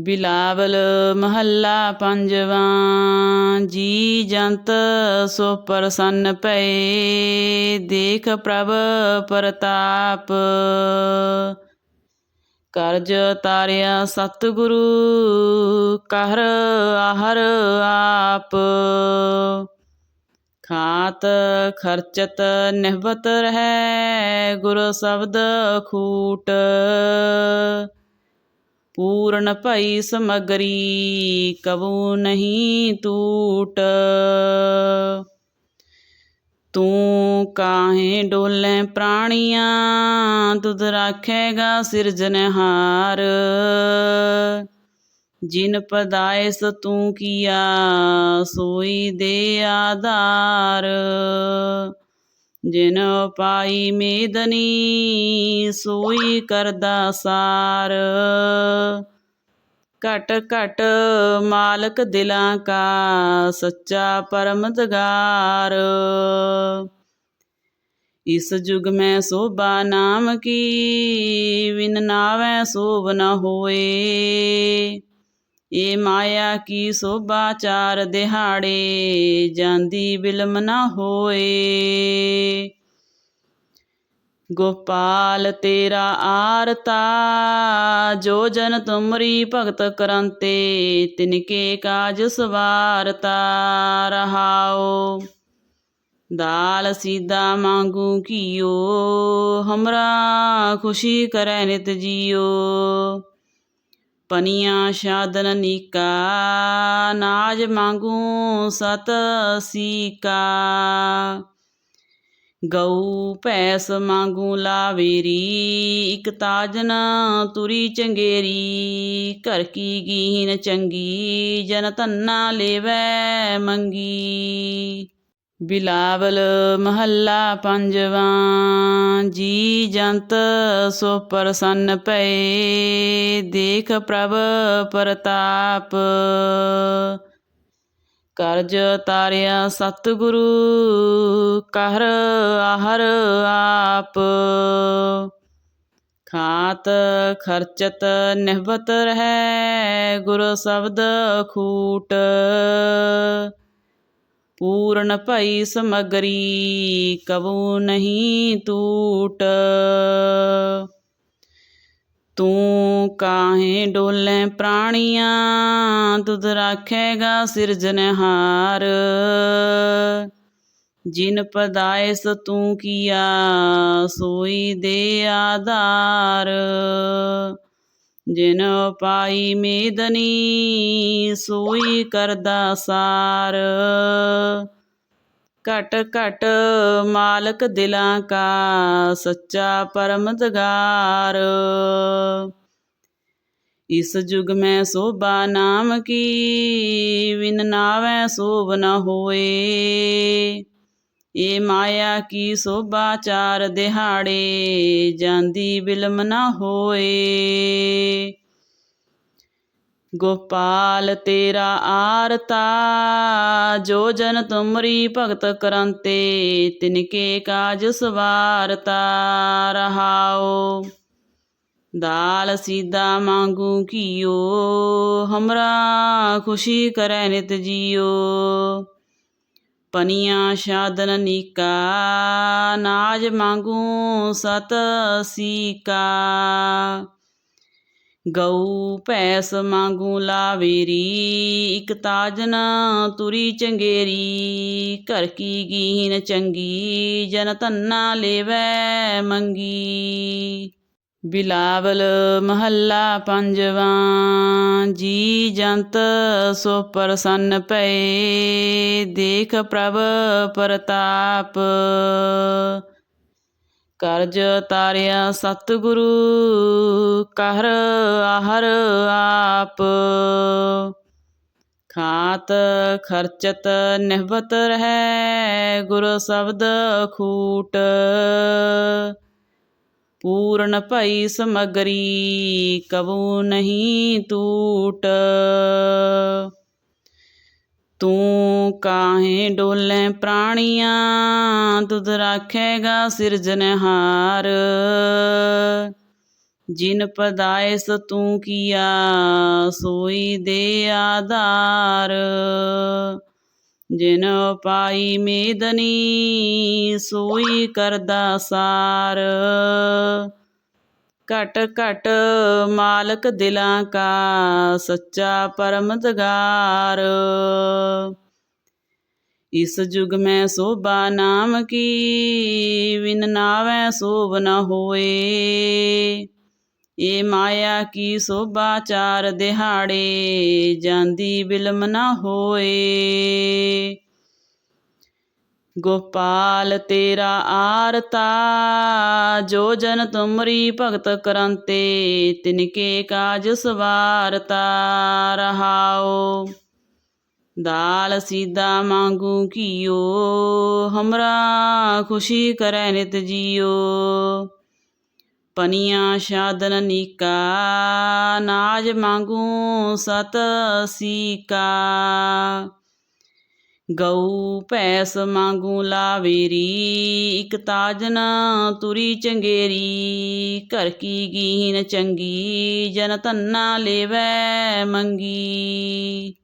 ਬਿਲਾਵਲ ਮਹੱਲਾ ਪੰਜਵਾਂ, ਜੀ ਜੰਤ ਸੋ ਪ੍ਰਸੰਨ ਪਏ ਦੇਖ ਪ੍ਰਭ ਪ੍ਰਤਾਪ। ਕਰਜ ਤਾਰਿਆ ਸਤਿਗੁਰੂ, ਕਰ ਆਹਰ ਆਪ। ਖਾਤ ਖਰਚਤ ਨਿਹਵਤ ਰਹਿ, ਗੁਰ ਸ਼ਬਦ ਖੂਟ। ਪੂਰਨ ਭਈ ਸਮਗਰੀ, ਕਬੂ ਨਹੀਂ ਟੂਟ ਤੂੰ ਕਾਹੇ ਡੋਲੇ ਪ੍ਰਾਣੀਆਂ, ਤੁਧ ਰਾਖੇਗਾ ਸਿਰਜਨਹਾਰ ਜਿਨ ਪਦਾਇਸ ਤੂੰ ਕੀਆ, ਸੋਈ ਦੇ ਆਧਾਰ। ਜਿਨ ਪਾਈ ਮੇਦਨੀ, ਸੋਈ ਕਰਦਾ ਸਾਰ। ਘਟ ਘਟ ਮਾਲਕ ਦਿਲਾਂ ਕਾ, ਸੱਚਾ ਪਰਮਦਗਾਰ। ਇਸ ਜੁਗ ਮੈਂ ਸੋਭਾ ਨਾਮ ਕੀ, ਵਿਨ ਨਾਵੈ ਸੋਭ ਨ ਹੋਏ। ਏ ਮਾਇਆ ਕੀ ਸੋਭਾ ਚਾਰ ਦਿਹਾੜੇ, ਜਾਂਦੀ ਬਿਲਮ ਨਾ ਹੋਏ। ਗੋਪਾਲ ਤੇਰਾ ਆਰਤਾ, ਜੋ ਜਨ ਤੁਮਰੀ ਭਗਤ ਕਰੰਤੇ, ਤਿਨਕੇ ਕਾਜ ਸਵਾਰਤਾ ਰਹਾਓ। ਦਾਲ ਸੀਦਾ ਮੰਗੂ ਕੀਓ ਹਮਰਾ ਖੁਸ਼ੀ ਕਰੈ ਨਿਤ ਜੀਓ। ਪਨੀਆਂ ਸ਼ਾਦਨ ਨੀਕਾ ਨਾਜ ਮੰਗੂ ਸਤ ਸੀਕਾ। ਗਊ ਭੈਸ ਮੰਗੂ ਲਾਵੇਰੀ, ਇਕ ਤਾਜਨ ਤੁਰੀ ਚੰਗੇਰੀ। ਘਰ ਕੀ ਗੀਨ ਚੰਗੀ, ਜਨ ਧੰਨਾ ਲੇਵੈ ਮੰਗੀ। ਬਿਲਾਵਲ ਮਹੱਲਾ ਪੰਜਵਾਂ, ਜੀ ਜੰਤ ਸੋ ਪ੍ਰਸੰਨ ਪਏ ਦੇਖ ਪ੍ਰਭ ਪ੍ਰਤਾਪ। ਕਰਜ ਤਾਰਿਆ ਸਤਿਗੁਰੂ ਕਹਿਰ ਆਹਰ ਆਪ। ਖਾਤ ਖਰਚਤ ਨਿਹਵਤ ਰਹੈ, ਗੁਰ ਸ਼ਬਦ ਖੂਟ। ਪੂਰਨ ਭਈ ਸਮਗਰੀ, ਕਬੂ ਨਹੀਂ ਟੂਟ ਤੂੰ ਕਾਹੇ ਡੋਲੇ ਪ੍ਰਾਣੀਆਂ, ਤੁਧ ਰਾਖੇਗਾ ਸਿਰਜਨਹਾਰ ਜਿਨ ਪਦਾਇਸ ਤੂੰ ਕੀਆ, ਸੋਈ ਦੇ ਆਧਾਰ। ਜਿਨ ਪਾਈ ਮੇਦਨੀ, ਸੋਈ ਕਰਦਾ ਸਾਰ। ਘਟ ਘਟ ਮਾਲਕ ਦਿਲਾਂ ਕਾ, ਸੱਚਾ ਪਰਮਦਗਾਰ ਇਸ ਜੁਗ ਮੈਂ ਸੋਭਾ ਨਾਮ ਕੀ, ਵਿਨ ਨਾਵੈ ਸੋਭ ਨ ਹੋਏ। ਏ ਮਾਇਆ ਕੀ ਸੋਭਾ ਚਾਰ ਦਿਹਾੜੇ, ਜਾਂਦੀ ਬਿਲਮ ਨਾ ਹੋਏ। ਗੋਪਾਲ ਤੇਰਾ ਆਰਤਾ, ਜੋ ਜਨ ਤੁਮਰੀ ਭਗਤ ਕਰੰਤੇ, ਤਿਨਕੇ ਕਾਜ ਸਵਾਰਤਾ ਰਹਾਓ। ਦਾਲ ਸੀਦਾ ਮੰਗੂ ਕੀਓ ਹਮਰਾ ਖੁਸ਼ੀ ਕਰੈ ਨਿਤ ਜੀਓ। ਪਨੀਆਂ ਸ਼ਾਦਨ ਨੀਕਾ ਨਾਜ ਮੰਗੂ ਸਤ ਸੀਕਾ। ਗਊ ਭੈਸ ਮੰਗੂ ਲਾਵੇਰੀ, ਇਕ ਤਾਜਨ ਤੁਰੀ ਚੰਗੇਰੀ। ਘਰ ਕੀ ਗੀਨ ਚੰਗੀ, ਜਨ ਧੰਨਾ ਲੇਵੈ ਮੰਗੀ। ਬਿਲਾਵਲ ਮਹੱਲਾ ਪੰਜਵਾਂ, ਜੀ ਜੰਤ ਸੋ ਪ੍ਰਸੰਨ ਪਏ ਦੇਖ ਪ੍ਰਭ ਪ੍ਰਤਾਪ। ਕਰਜ ਤਾਰਿਆ ਸਤਿਗੁਰੂ ਕਹਿਰ ਆਹਰ ਆਪ। ਖਾਤ ਖਰਚਤ ਨਿਹਵਤ ਰਹਿ, ਗੁਰ ਸ਼ਬਦ ਖੂਟ। ਪੂਰਨ ਭਈ ਸਮਗਰੀ, ਕਬੂ ਨਹੀਂ ਟੂਟ ਤੂੰ ਕਾਹੇ ਡੋਲੇ ਪ੍ਰਾਣੀਆਂ, ਤੁਧ ਰਾਖੇਗਾ ਸਿਰਜਨਹਾਰ ਜਿਨ ਪਦਾਇਸ ਤੂੰ ਕੀਆ, ਸੋਈ ਦੇ ਆਧਾਰ। ਜਿਨ ਪਾਈ ਮੇਦਨੀ, ਸੋਈ ਕਰਦਾ ਸਾਰ। ਘਟ ਘਟ ਮਾਲਕ ਦਿਲਾਂ ਕਾ, ਸੱਚਾ ਪਰਮਦਗਾਰ ਇਸ ਜੁਗ ਮੈਂ ਸੋਭਾ ਨਾਮ ਕੀ, ਵਿਨ ਨਾਵੈ ਸੋਭ ਨ ਹੋਏ। ਏ ਮਾਇਆ ਕੀ ਸੋਭਾ ਚਾਰ ਦਿਹਾੜੇ, ਜਾਂਦੀ ਬਿਲਮ ਨਾ ਹੋਏ। ਗੋਪਾਲ ਤੇਰਾ ਆਰਤਾ, ਜੋ ਜਨ ਤੁਮਰੀ ਭਗਤ ਕਰੰਤੇ, ਤਿਨਕੇ ਕਾਜ ਸਵਾਰਤਾ ਰਹਾਓ। ਦਾਲ ਸੀਦਾ ਮੰਗੂ ਕੀਓ ਹਮਰਾ ਖੁਸ਼ੀ ਕਰੈ ਨਿਤ ਜੀਓ। ਪਨੀਆਂ ਸ਼ਾਦਨ ਨੀਕਾ ਨਾਜ ਮੰਗੂ ਸਤ ਸੀਕਾ। ਗਊ ਭੈਸ ਮੰਗੂ ਲਾਵੇਰੀ, ਇਕ ਤਾਜਨ ਤੁਰੀ ਚੰਗੇਰੀ। ਘਰ ਕੀ ਗੀਨ ਚੰਗੀ, ਜਨ ਧੰਨਾ ਲੇਵੈ ਮੰਗੀ।